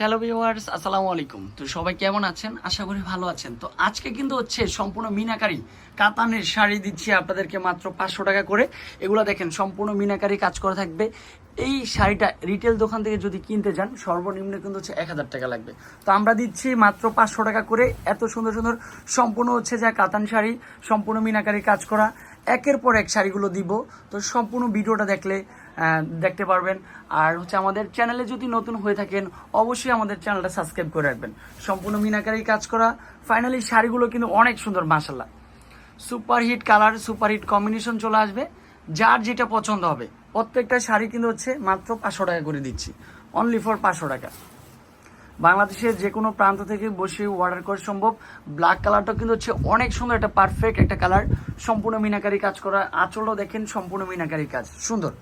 Hello viewers আসসালামু আলাইকুম। তো সবাই কেমন আছেন? আশা করি ভালো আছেন। তো আজকে কিন্তু হচ্ছে সম্পূর্ণ মিনাকারি কাতানের শাড়ি দিচ্ছি আপনাদেরকে মাত্র পাঁচশো টাকা করে। এগুলো দেখেন, সম্পূর্ণ মিনাকারি কাজ করা থাকবে। এই শাড়িটা রিটেল দোকান থেকে যদি কিনতে যান, সর্বনিম্ন কিন্তু হচ্ছে এক হাজার টাকা লাগবে। তো আমরা দিচ্ছি মাত্র পাঁচশো টাকা করে। এত সুন্দর সুন্দর সম্পূর্ণ হচ্ছে যা কাতান শাড়ি, সম্পূর্ণ মিনাকারি কাজ করা। একের পর এক শাড়িগুলো দিব। তো সম্পূর্ণ ভিডিওটা দেখলে দেখতে পারবেন। আর হচ্ছে আমাদের চ্যানেলে যদি নতুন হয়ে থাকেন, অবশ্যই আমাদের চ্যানেলটা সাবস্ক্রাইব করে রাখবেন। সম্পূর্ণ মিনাকারি কাজ করা। ফাইনালি শাড়িগুলো কিন্তু অনেক সুন্দর মাসাল্লাহ super hit colour super hit combination চলে আসবে। যার যেটা পছন্দ হবে। প্রত্যেকটা শাড়ি কিন্তু হচ্ছে মাত্র পাঁচশো টাকা করে দিচ্ছি। অনলি ফর পাঁচশো টাকা। বাংলাদেশের যে কোনো প্রান্ত থেকে বসে অর্ডার করা সম্ভব। ব্ল্যাক কালারটা কিন্তু হচ্ছে অনেক সুন্দর একটা পারফেক্ট একটা কালার সম্পূর্ণ মিনাকারি কাজ করা। আঁচলও দেখেন, সম্পূর্ণ মিনাকারি কাজ। সুন্দর।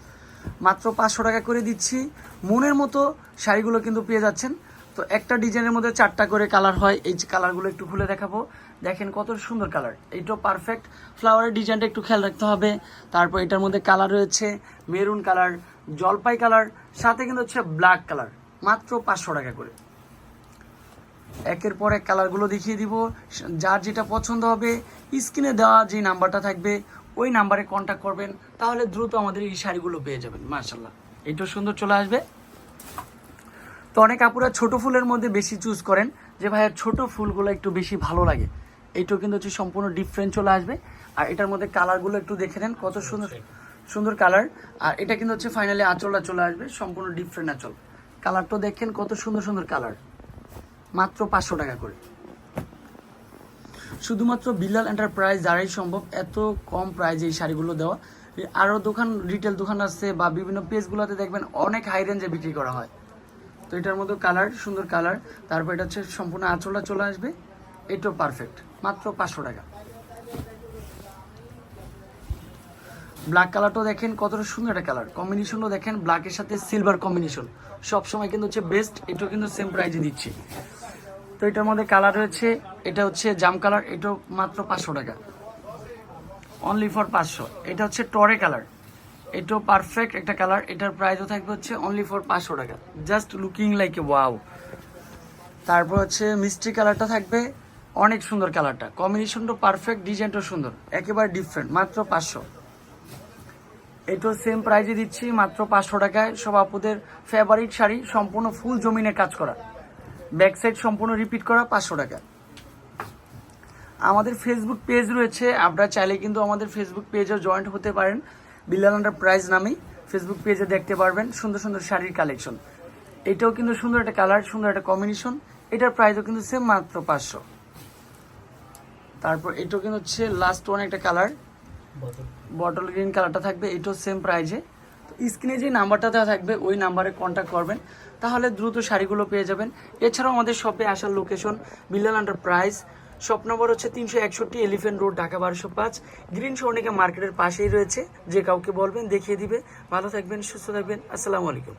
মাত্র পাঁচশো টাকা করে দিচ্ছি। মনের মতো শাড়িগুলো কিন্তু পেয়ে যাচ্ছেন। তো একটা ডিজাইনের মধ্যে চারটা করে কালার হয়। এই যে কালারগুলো একটু খুলে দেখাবো। দেখেন কত সুন্দর কালার। এইটাও পারফেক্ট ফ্লাওয়ারের ডিজাইনটা একটু খেয়াল রাখতে হবে। তারপর এটার মধ্যে কালার রয়েছে মেরুন কালার, জলপাই কালার, সাথে কিন্তু হচ্ছে ব্ল্যাক কালার। মাত্র পাঁচশো টাকা করে। একের পর এক কালারগুলো দেখিয়ে দিব। যার যেটা পছন্দ হবে, স্ক্রিনে দেওয়া যে নাম্বারটা থাকবে ওই নাম্বারে কন্ট্যাক্ট করবেন তাহলে দ্রুত আমাদের এই শাড়িগুলো পেয়ে যাবেন মার্শাল্লাহ এইটাও সুন্দর চলে আসবে। তো অনেক আপুরা ছোট ফুলের মধ্যে বেশি চুজ করেন যে ভাইয়া ছোট ফুলগুলো একটু বেশি ভালো লাগে। এইটাও কিন্তু হচ্ছে সম্পূর্ণ ডিফারেন্ট চলে আসবে। আর এটার মধ্যে কালারগুলো একটু দেখে নেন কত সুন্দর সুন্দর কালার আর এটা কিন্তু হচ্ছে ফাইনালি আঁচলটা চলে আসবে সম্পূর্ণ ডিফারেন্ট আঁচল। কালারটা দেখেন কত সুন্দর সুন্দর কালার মাত্র পাঁচশো টাকা করে। শুধুমাত্র বিল্লাল এন্টারপ্রাইজ দ্বারাই সম্ভব এত কম প্রাইজে এই শাড়িগুলো দেওয়া। আরও দোকান রিটেল দোকান আছে বা বিভিন্ন পেজগুলোতে দেখবেন অনেক হাই রেঞ্জে বিক্রি করা হয়। তো এটার মধ্যে কালার সুন্দর কালার তারপর এটা হচ্ছে সম্পূর্ণ আঁচলটা চলে আসবে। এটাও পারফেক্ট মাত্র পাঁচশো টাকা। ব্ল্যাক কালারটাও দেখেন, কতটা সুন্দর একটা কালার কম্বিনেশনও দেখেন ব্ল্যাকের সাথে সিলভার কম্বিনেশন সবসময় কিন্তু হচ্ছে বেস্ট এটাও কিন্তু সেম প্রাইজে দিচ্ছি। তো এটার মধ্যে কালার রয়েছে, এটা হচ্ছে জাম কালার এটাও মাত্র পাঁচশো টাকা। অনলি ফর পাঁচশো। এটা হচ্ছে টরে কালার এটাও পারফেক্ট একটা কালার এটার প্রাইসও থাকবে হচ্ছে অনলি ফর পাঁচশো টাকা। Just looking like a wow তারপর হচ্ছে মিষ্টি কালারটা থাকবে অনেক সুন্দর কালারটা কম্বিনেশনটা পারফেক্ট ডিজাইনটাও সুন্দর। একেবারে ডিফারেন্ট মাত্র পাঁচশো। এটাও সেম প্রাইজে দিচ্ছি, মাত্র পাঁচশো টাকায়। সব আপুদের ফেভারিট শাড়ি, সম্পূর্ণ ফুল জমিনে কাজ করা। ব্যাক সাইড সম্পূর্ণ রিপিট করা পাঁচশো টাকা। আমাদের ফেসবুক পেজ রয়েছে। আপনারা চাইলে কিন্তু আমাদের ফেসবুক পেজেও জয়েন্ট হতে পারেন। বিল্লাল আন্ডার প্রাইজ নামেই ফেসবুক পেজে দেখতে পারবেন সুন্দর সুন্দর শাড়ির কালেকশন এটাও কিন্তু সুন্দর একটা কালার সুন্দর একটা কম্বিনেশন এটার প্রাইসও কিন্তু সেম মাত্র পাঁচশো। তারপর এটাও কিন্তু হচ্ছে লাস্ট ওয়ান একটা কালার বটল গ্রিন কালারটা থাকবে এটাও সেম প্রাইজে স্ক্রিনে যে নাম্বারটা দেওয়া থাকবে, ওই নাম্বারে কন্ট্যাক্ট করবেন। তাহলে দ্রুত শাড়িগুলো পেয়ে যাবেন। এছাড়াও আমাদের শপে আসার location Billal under price shop number হচ্ছে তিনশো একষট্টি এলিফেন্ট রোড ঢাকা বারোশো পাঁচ। গ্রিন স্বর্ণিকা মার্কেটের পাশেই রয়েছে, যে কাউকে বলবেন দেখিয়ে দিবে। ভালো থাকবেন, সুস্থ থাকবেন। আসসালামু আলাইকুম।